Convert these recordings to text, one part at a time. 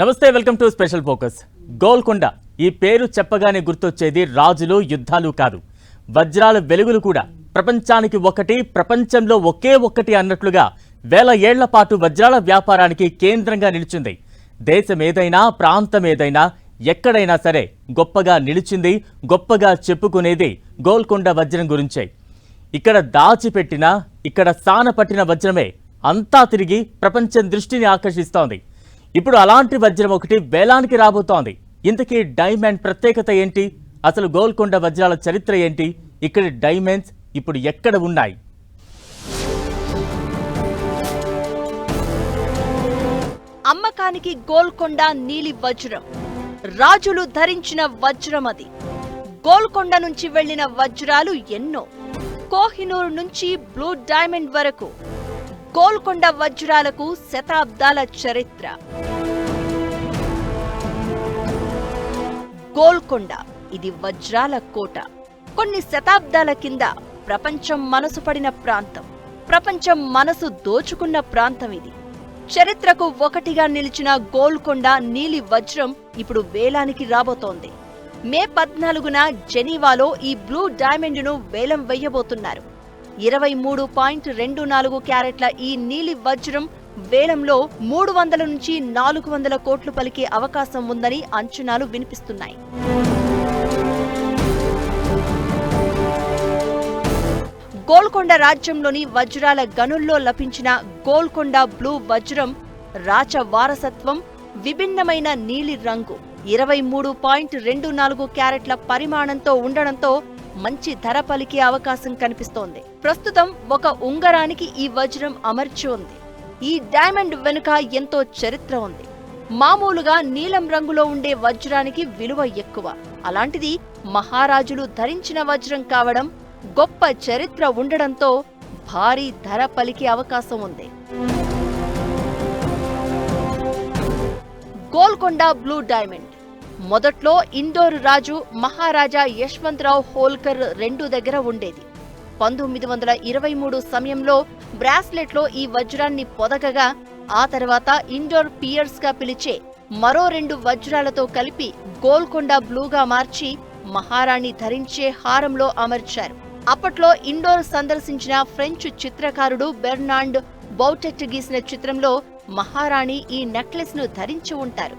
నమస్తే welcome to special focus. Golconda ఈ పేరు చెప్పగానే గుర్తొచ్చేది రాజులు యుద్ధాలు కాదు. వజ్రాల వెలుగులు కూడా ప్రపంచానికి ఒకటి ప్రపంచంలో ఒకే ఒక్కటి అన్నట్లుగా వేల ఏళ్ళ పాటు వజ్రాల వ్యాపారానికి కేంద్రంగా నిలిచింది. దేశం ఏదైనా ప్రాంతం ఏదైనా ఎక్కడైనా సరే గొప్పగా నిలిచింది గొప్పగా చెప్పుకునేది గోల్కొండ వజ్రం గురించే. ఇక్కడ దాచిపెట్టిన ఇక్కడ సానపట్టిన వజ్రమే అంతా తిరిగి ప్రపంచం దృష్టిని ఆకర్షిస్తోంది. ఇప్పుడు అలాంటి వజ్రం ఒకటి వేలానికి రాబోతోంది. ఇంతకీ డైమండ్ ప్రత్యేకత ఏంటి? అసలు గోల్కొండ వజ్రాల చరిత్ర ఏంటి? ఇక్కడి డైమండ్స్ ఇప్పుడు ఎక్కడ ఉన్నాయి? అమ్మకానికి గోల్కొండ నీలి వజ్రం. రాజులు ధరించిన వజ్రం అది. గోల్కొండ నుంచి వెళ్ళిన వజ్రాలు ఎన్నో. కోహినూర్ నుంచి బ్లూ డైమండ్ వరకు. గోల్కొండ వజ్రాలకు శతాబ్దాల చరిత్ర. గోల్కొండ ఇది వజ్రాల కోట. కొన్ని శతాబ్దాల కింద ప్రపంచం మనసు పడిన ప్రాంతం. ప్రపంచం మనసు దోచుకున్న ప్రాంతం ఇది. చరిత్రకు ఒకటిగా నిలిచిన గోల్కొండ నీలి వజ్రం ఇప్పుడు వేలానికి రాబోతోంది. మే పద్నాలుగున జెనీవాలో ఈ బ్లూ డైమండ్ను వేలం వెయ్యబోతున్నారు ఇరవై మూడు పాయింట్ రెండు నాలుగు క్యారెట్ల ఈ నీలి వజ్రం వేలంలో మూడు వందల నుంచి నాలుగు వందల కోట్లు పలికే అవకాశం ఉందని అంచనాలు వినిపిస్తున్నాయి. గోల్కొండ రాజ్యంలోని వజ్రాల గనుల్లో లభించిన గోల్కొండ బ్లూ వజ్రం రాచ వారసత్వం విభిన్నమైన నీలి రంగు ఇరవై మూడు పాయింట్ రెండు నాలుగు క్యారెట్ల పరిమాణంతో ఉండడంతో మంచి ధర పలికే అవకాశం కనిపిస్తోంది. ప్రస్తుతం ఒక ఉంగరానికి ఈ వజ్రం అమర్చి ఉంది. ఈ డైమండ్ వెనుక ఎంతో చరిత్ర ఉంది. మామూలుగా నీలం రంగులో ఉండే వజ్రానికి విలువ ఎక్కువ. అలాంటిది మహారాజులు ధరించిన వజ్రం కావడం గొప్ప చరిత్ర ఉండడంతో భారీ ధర పలికే అవకాశం ఉంది. Golconda blue diamond. మొదట్లో ఇండోర్ రాజు మహారాజా యశ్వంతరావు హోల్కర్ రెండు దగ్గర ఉండేది. పంతొమ్మిది వందల ఇరవై మూడు సమయంలో బ్రాస్లెట్లో ఈ వజ్రాన్ని పొదగగా ఆ తర్వాత ఇండోర్ పియర్స్గా పిలిచే మరో రెండు వజ్రాలతో కలిపి గోల్కొండ బ్లూగా మార్చి మహారాణి ధరించే హారంలో అమర్చారు. అప్పట్లో ఇండోర్ సందర్శించిన ఫ్రెంచ్ చిత్రకారుడు బెర్నాండ్ బౌటెట్ గీసిన చిత్రంలో మహారాణి ఈ నెక్లెస్ను ధరించి ఉంటారు.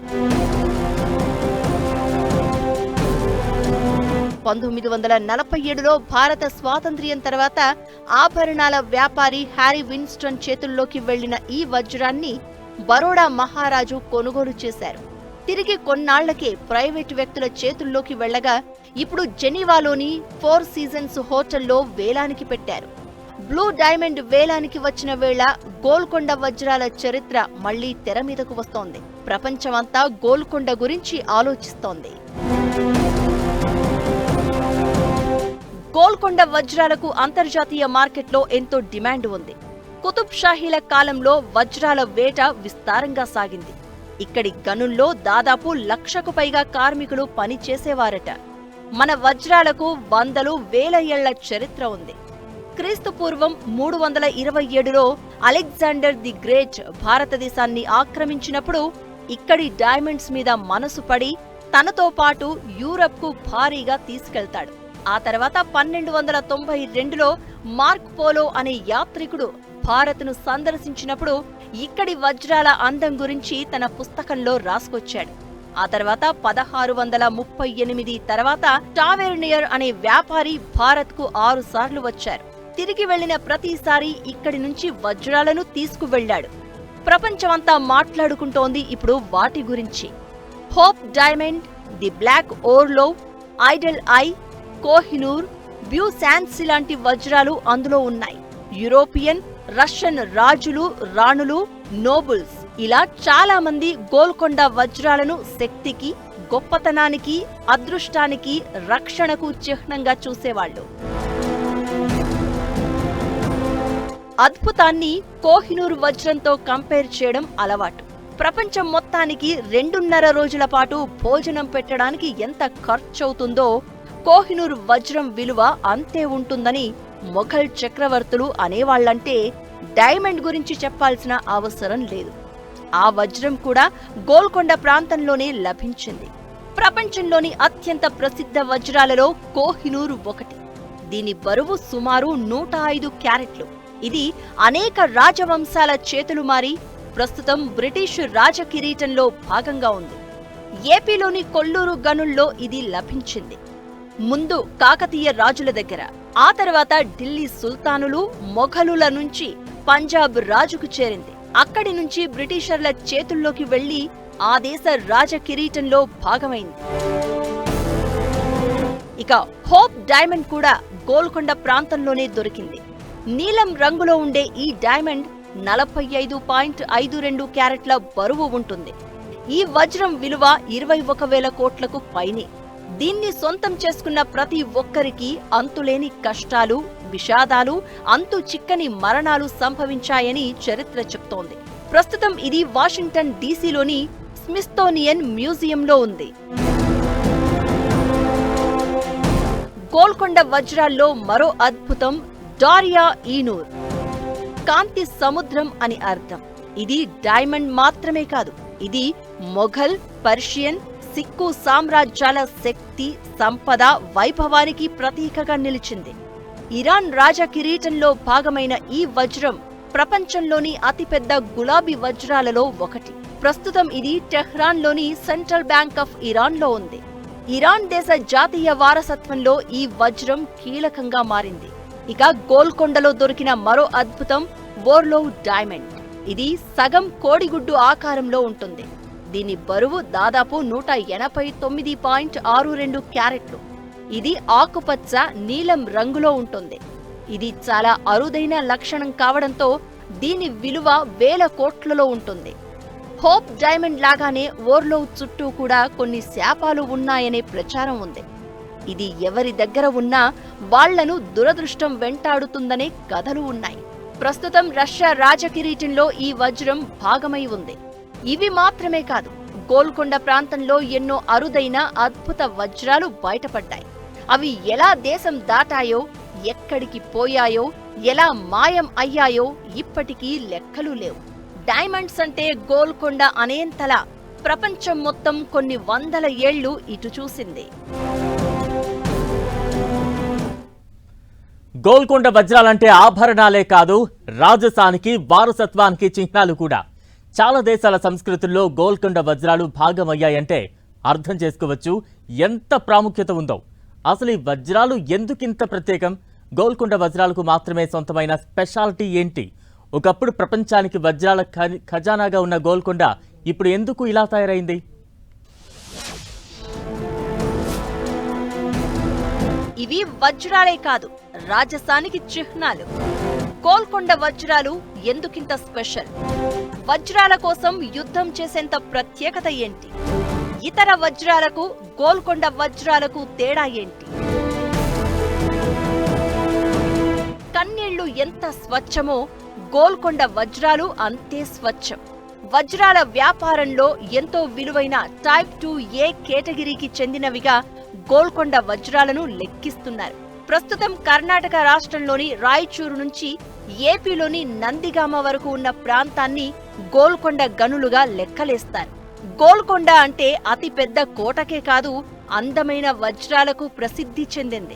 పంతొమ్మిది వందల నలభై ఏడులో భారత స్వాతంత్ర్యం తర్వాత ఆభరణాల వ్యాపారి హ్యారీ విన్స్టన్ చేతుల్లోకి వెళ్ళిన ఈ వజ్రాన్ని బరోడా మహారాజు కొనుగోలు చేశారు. తిరిగి కొన్నాళ్ళకే ప్రైవేటు వ్యక్తుల చేతుల్లోకి వెళ్ళగా ఇప్పుడు జెనీవాలోని ఫోర్ సీజన్స్ హోటల్లో వేలానికి పెట్టారు. బ్లూ డైమండ్ వేలానికి వచ్చిన వేళ గోల్కొండ వజ్రాల చరిత్ర మళ్ళీ తెర మీదకు వస్తోంది. ప్రపంచమంతా గోల్కొండ గురించి ఆలోచిస్తోంది. గోల్కొండ వజ్రాలకు అంతర్జాతీయ మార్కెట్లో ఎంతో డిమాండ్ ఉంది. కుతుబ్ షాహీల కాలంలో వజ్రాల వేట విస్తారంగా సాగింది. ఇక్కడి గనుల్లో దాదాపు లక్షకు పైగా కార్మికులు పని చేసేవారట మన వజ్రాలకు వందలు వేల ఏళ్ళ చరిత్ర ఉంది. క్రీస్తు పూర్వం మూడు వందల ఇరవై ఏడులో అలెగ్జాండర్ ది గ్రేట్ భారతదేశాన్ని ఆక్రమించినప్పుడు ఇక్కడి డైమండ్స్ మీద మనసు పడి తనతో పాటు యూరప్కు భారీగా తీసుకెళ్తాడు. ఆ తర్వాత పన్నెండు వందల తొంభై రెండులో మార్క్ పోలో అనే యాత్రికుడు భారత్ను సందర్శించినప్పుడు ఇక్కడి వజ్రాల అందం గురించి తన పుస్తకంలో రాసుకొచ్చాడు. ఆ తర్వాత పదహారు వందల ముప్పై ఎనిమిది తర్వాత టావెర్నియర్ అనే వ్యాపారి భారత్కు ఆరు సార్లు వచ్చారు. తిరిగి వెళ్ళిన ప్రతిసారి ఇక్కడి నుంచి వజ్రాలను తీసుకువెళ్ళాడు ప్రపంచమంతా మాట్లాడుకుంటోంది ఇప్పుడు వాటి గురించి. Hope diamond the Black Orlov Idol eye Kohinoor Beau Sancy లాంటి వజ్రాలు అందులో ఉన్నాయి. యూరోపియన్ రష్యన్ రాజులు రాణులు నోబుల్స్. ఇలా చాలా మంది గోల్కొండ వజ్రాలను శక్తికి గొప్పతనానికి అదృష్టానికి రక్షణకు చిహ్నంగా చూసేవాళ్ళు. అద్భుతాన్ని కోహినూర్ వజ్రంతో కంపేర్ చేయడం అలవాటు. ప్రపంచం మొత్తానికి రెండున్నర రోజుల పాటు భోజనం పెట్టడానికి ఎంత ఖర్చవుతుందో కోహినూర్ వజ్రం విలువ అంతే ఉంటుందని మొఘల్ చక్రవర్తులు అనేవాళ్ళంటే డైమండ్ గురించి చెప్పాల్సిన అవసరం లేదు. ఆ వజ్రం కూడా గోల్కొండ ప్రాంతంలోనే లభించింది. ప్రపంచంలోని అత్యంత ప్రసిద్ధ వజ్రాలలో కోహినూరు ఒకటి. దీని బరువు సుమారు నూట ఐదు క్యారెట్లు. ఇది అనేక రాజవంశాల చేతులు మారి ప్రస్తుతం బ్రిటిష్ రాజకిరీటంలో భాగంగా ఉంది. ఏపీలోని కొల్లూరు గనుల్లో ఇది లభించింది. ముందు కాకతీయ రాజుల దగ్గర. ఆ తర్వాత ఢిల్లీ సుల్తానులు మొఘలుల నుంచి పంజాబ్ రాజుకు చేరింది. అక్కడి నుంచి బ్రిటిషర్ల చేతుల్లోకి వెళ్ళి ఆ దేశ రాజ కిరీటంలో భాగమైంది. ఇక హోప్ డైమండ్ కూడా గోల్కొండ ప్రాంతంలోనే దొరికింది. నీలం రంగులో ఉండే ఈ డైమండ్ నలభై ఐదు పాయింట్ ఐదు రెండు క్యారెట్ల బరువు ఉంటుంది. ఈ వజ్రం విలువ ఇరవై ఒక వేల కోట్లకు పైనే. దీన్ని సొంతం చేసుకున్న ప్రతి ఒక్కరికి అంతులేని కష్టాలు విషాదాలు అంతు చిక్కని మరణాలు సంభవించాయని చరిత్ర చెప్తోంది. ప్రస్తుతం ఇది వాషింగ్టన్ డీసీలోని స్మిస్తోనియన్ మ్యూజియంలో ఉంది. గోల్కొండ వజ్రాల్లో మరో అద్భుతం డారియా ఈనూర్. కాంతి సముద్రం అని అర్థం. ఇది డైమండ్ మాత్రమే కాదు. ఇది మొఘల్ పర్షియన్ సిక్కు సామ్రాజ్యాల శక్తి సంపద వైభవానికి ప్రతీకగా నిలిచింది. ఇరాన్ రాజకిరీటంలో భాగమైన ఈ వజ్రం ప్రపంచంలోని అతిపెద్ద గులాబీ వజ్రాలలో ఒకటి. ప్రస్తుతం ఇది టెహ్రాన్లోని సెంట్రల్ బ్యాంక్ ఆఫ్ ఇరాన్లో ఉంది. ఇరాన్ దేశ జాతీయ వారసత్వంలో ఈ వజ్రం కీలకంగా మారింది. ఇక గోల్కొండలో దొరికిన మరో అద్భుతం వోర్లో డైమండ్ ఇది సగం కోడిగుడ్డు ఆకారంలో ఉంటుంది. దీని బరువు దాదాపు నూట ఎనభై తొమ్మిది పాయింట్ ఆరు రెండు క్యారెట్లు. ఇది ఆకుపచ్చ నీలం రంగులో ఉంటుంది. ఇది చాలా అరుదైన లక్షణం కావడంతో దీని విలువ వేల కోట్లలో ఉంటుంది. హోప్ డైమండ్ లాగానే ఓర్లో చుట్టూ కూడా కొన్ని శాపాలు ఉన్నాయనే ప్రచారం ఉంది. ఇది ఎవరి దగ్గర ఉన్నా వాళ్ళను దురదృష్టం వెంటాడుతుందనే కథలు ఉన్నాయి. ప్రస్తుతం రష్యా రాజకిరీటంలో ఈ వజ్రం భాగమై ఉంది. ఇవి మాత్రమే కాదు గోల్కొండ ప్రాంతంలో ఎన్నో అరుదైన అద్భుత వజ్రాలు బయటపడ్డాయి. అవి ఎలా దేశం దాటాయో ఎక్కడికి పోయాయో ఎలా మాయం అయ్యాయో ఇప్పటికీ లెక్కలు లేవు. డైమండ్స్ అంటే గోల్కొండ అనేంతలా ప్రపంచం మొత్తం కొన్ని వందల ఏళ్ళు ఇటు చూసింది. గోల్కొండ వజ్రాలంటే ఆభరణాలే కాదు రాజసానికి వారసత్వానికి చిహ్నాలు కూడా. చాలా దేశాల సంస్కృతుల్లో గోల్కొండ వజ్రాలు భాగమయ్యాయంటే అర్థం చేసుకోవచ్చు ఎంత ప్రాముఖ్యత ఉందో. అసలు ఈ వజ్రాలు ఎందుకింత ప్రత్యేకం? గోల్కొండ వజ్రాలకు మాత్రమే సొంతమైన స్పెషాలిటీ ఏంటి? ఒకప్పుడు ప్రపంచానికి వజ్రాల ఖజానాగా ఉన్న గోల్కొండ ఇప్పుడు ఎందుకు ఇలా తయారైంది? ఇవి వజ్రాలే కాదు రాజస్థానికి చిహ్నాలు. గోల్కొండ వజ్రాలు ఎందుకింత స్పెషల్? వజ్రాల కోసం యుద్ధం చేసేంత ప్రత్యేకత ఏంటి? ఇతర వజ్రాలకు గోల్కొండ వజ్రాలకు తేడా ఏంటి? కన్నీళ్ళు ఎంత స్వచ్ఛమో గోల్కొండ వజ్రాలు అంతే స్వచ్ఛం. వజ్రాల వ్యాపారంలో ఎంతో విలువైన టైప్ టూ ఏ కేటగిరీకి చెందినవిగా గోల్కొండ వజ్రాలను లెక్కిస్తున్నారు. ప్రస్తుతం కర్ణాటక రాష్ట్రంలోని రాయచూరు నుంచి ఏపీలోని నందిగామ వరకు ఉన్న ప్రాంతాన్ని గోల్కొండ గనులుగా లెక్కలేస్తారు. గోల్కొండ అంటే అతిపెద్ద కోటకే కాదు అందమైన వజ్రాలకు ప్రసిద్ధి చెందింది.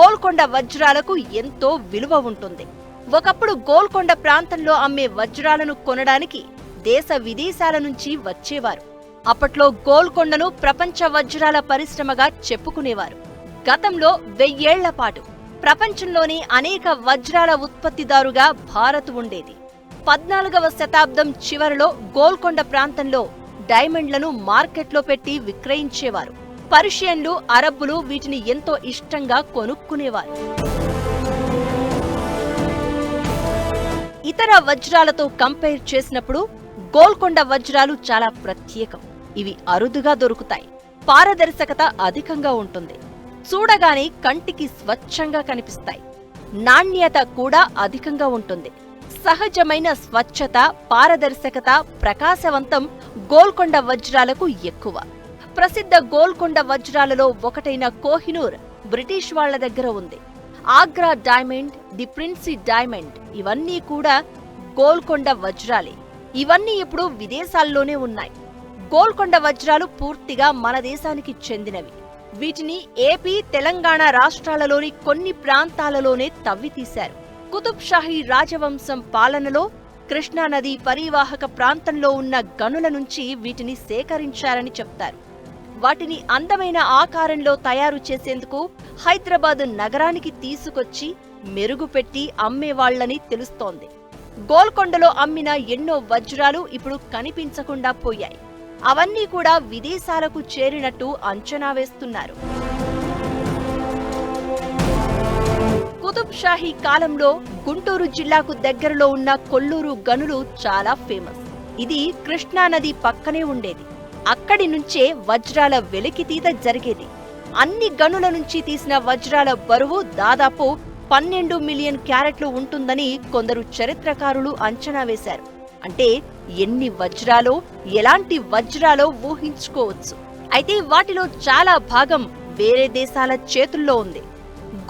గోల్కొండ వజ్రాలకు ఎంతో విలువ ఉంటుంది. ఒకప్పుడు గోల్కొండ ప్రాంతంలో అమ్మే వజ్రాలను కొనడానికి దేశ విదేశాల నుంచి వచ్చేవారు. అప్పట్లో గోల్కొండను ప్రపంచ వజ్రాల పరిశ్రమగా చెప్పుకునేవారు. గతంలో వెయ్యేళ్ళ పాటు ప్రపంచంలోని అనేక వజ్రాల ఉత్పత్తిదారుగా భారత్ ఉండేది. పద్నాలుగవ శతాబ్దం చివరిలో గోల్కొండ ప్రాంతంలో డైమండ్లను మార్కెట్లో పెట్టి విక్రయించేవారు. పర్షియన్లు అరబ్బులు వీటిని ఎంతో ఇష్టంగా కొనుక్కునేవారు. ఇతర వజ్రాలతో కంపేర్ చేసినప్పుడు గోల్కొండ వజ్రాలు చాలా ప్రత్యేకం. ఇవి అరుదుగా దొరుకుతాయి. పారదర్శకత అధికంగా ఉంటుంది. చూడగానే కంటికి స్వచ్ఛంగా కనిపిస్తాయి. నాణ్యత కూడా అధికంగా ఉంటుంది. సహజమైన స్వచ్ఛత పారదర్శకత ప్రకాశవంతం గోల్కొండ వజ్రాలకు ఎక్కువ. ప్రసిద్ధ గోల్కొండ వజ్రాలలో ఒకటైన కోహినూర్ బ్రిటిష్ వాళ్ళ దగ్గర ఉంది. Agra diamond the Princie diamond ఇవన్నీ కూడా గోల్కొండ వజ్రాలే. ఇవన్నీ ఇప్పుడు విదేశాల్లోనే ఉన్నాయి. గోల్కొండ వజ్రాలు పూర్తిగా మన దేశానికి చెందినవి. వీటిని ఏపీ తెలంగాణ రాష్ట్రాలలోని కొన్ని ప్రాంతాలలోనే తవ్వితీశారు. కుతుబ్ షాహీ రాజవంశం పాలనలో కృష్ణానది పరీవాహక ప్రాంతంలో ఉన్న గనుల నుంచి వీటిని సేకరించారని చెప్తారు. వాటిని అందమైన ఆకారంలో తయారు చేసేందుకు హైదరాబాద్ నగరానికి తీసుకొచ్చి మెరుగుపెట్టి అమ్మేవాళ్ళని తెలుస్తోంది. గోల్కొండలో అమ్మిన ఎన్నో వజ్రాలు ఇప్పుడు కనిపించకుండా పోయాయి. అవన్నీ కూడా విదేశాలకు చేరినట్టు అంచనా వేస్తున్నారు. కుతుబ్ షాహీ కాలంలో గుంటూరు జిల్లాకు దగ్గరలో ఉన్న కొల్లూరు గనులు చాలా ఫేమస్. ఇది కృష్ణానది పక్కనే ఉండేది. అక్కడి నుంచే వజ్రాల వెలికితీత జరిగేది. అన్ని గనుల నుంచి తీసిన వజ్రాల బరువు దాదాపు పన్నెండు మిలియన్ క్యారెట్లు ఉంటుందని కొందరు చరిత్రకారులు అంచనా వేశారు. అంటే ఎన్ని వజ్రాలో ఎలాంటి వజ్రాలో ఊహించుకోవచ్చు. అయితే వాటిలో చాలా భాగం వేరే దేశాల చేతుల్లో ఉంది.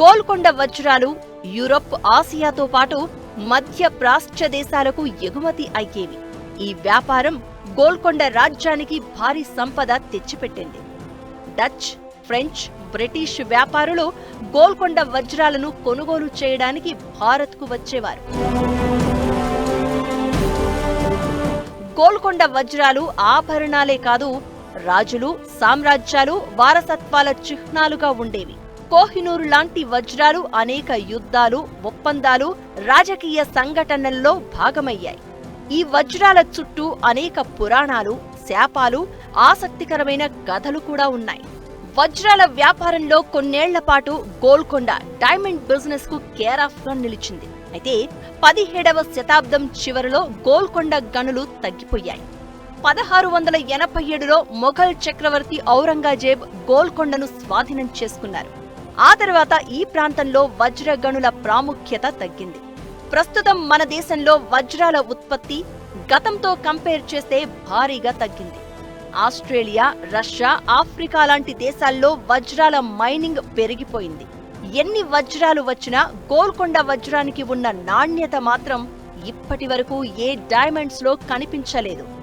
గోల్కొండ వజ్రాలు యూరప్ ఆసియాతో పాటు మధ్య ప్రాచ్య దేశాలకు ఎగుమతి అయ్యేవి. ఈ వ్యాపారం గోల్కొండ రాజ్యానికి భారీ సంపద తెచ్చిపెట్టింది. డచ్ ఫ్రెంచ్ బ్రిటిష్ వ్యాపారులు గోల్కొండ వజ్రాలను కొనుగోలు చేయడానికి భారత్కు వచ్చేవారు. గోల్కొండ వజ్రాలు ఆభరణాలే కాదు రాజులు సామ్రాజ్యాలు వారసత్వాల చిహ్నాలుగా ఉండేవి. కోహినూరు లాంటి వజ్రాలు అనేక యుద్ధాలు ఒప్పందాలు రాజకీయ సంఘటనల్లో భాగమయ్యాయి. ఈ వజ్రాల చుట్టూ అనేక పురాణాలు శాపాలు ఆసక్తికరమైన కథలు కూడా ఉన్నాయి. వజ్రాల వ్యాపారంలో కొన్నేళ్ళ పాటు గోల్కొండ డైమండ్ బిజినెస్కు కేర్ ఆఫ్గా నిలిచింది. అయితే పదిహేడవ శతాబ్దం చివరిలో గోల్కొండ గనులు తగ్గిపోయాయి. పదహారు వందల ఎనభై ఏడులో మొఘల్ చక్రవర్తి ఔరంగజేబ్ గోల్కొండను స్వాధీనం చేసుకున్నారు. ఆ తర్వాత ఈ ప్రాంతంలో వజ్ర గనుల ప్రాముఖ్యత తగ్గింది. ప్రస్తుతం మన దేశంలో వజ్రాల ఉత్పత్తి గతంతో కంపేర్ చేస్తే భారీగా తగ్గింది. ఆస్ట్రేలియా రష్యా ఆఫ్రికా లాంటి దేశాల్లో వజ్రాల మైనింగ్ పెరిగిపోయింది. ఎన్ని వజ్రాలు వచ్చినా గోల్కొండ వజ్రానికి ఉన్న నాణ్యత మాత్రం ఇప్పటి వరకు ఏ డైమండ్స్లో కనిపించలేదు.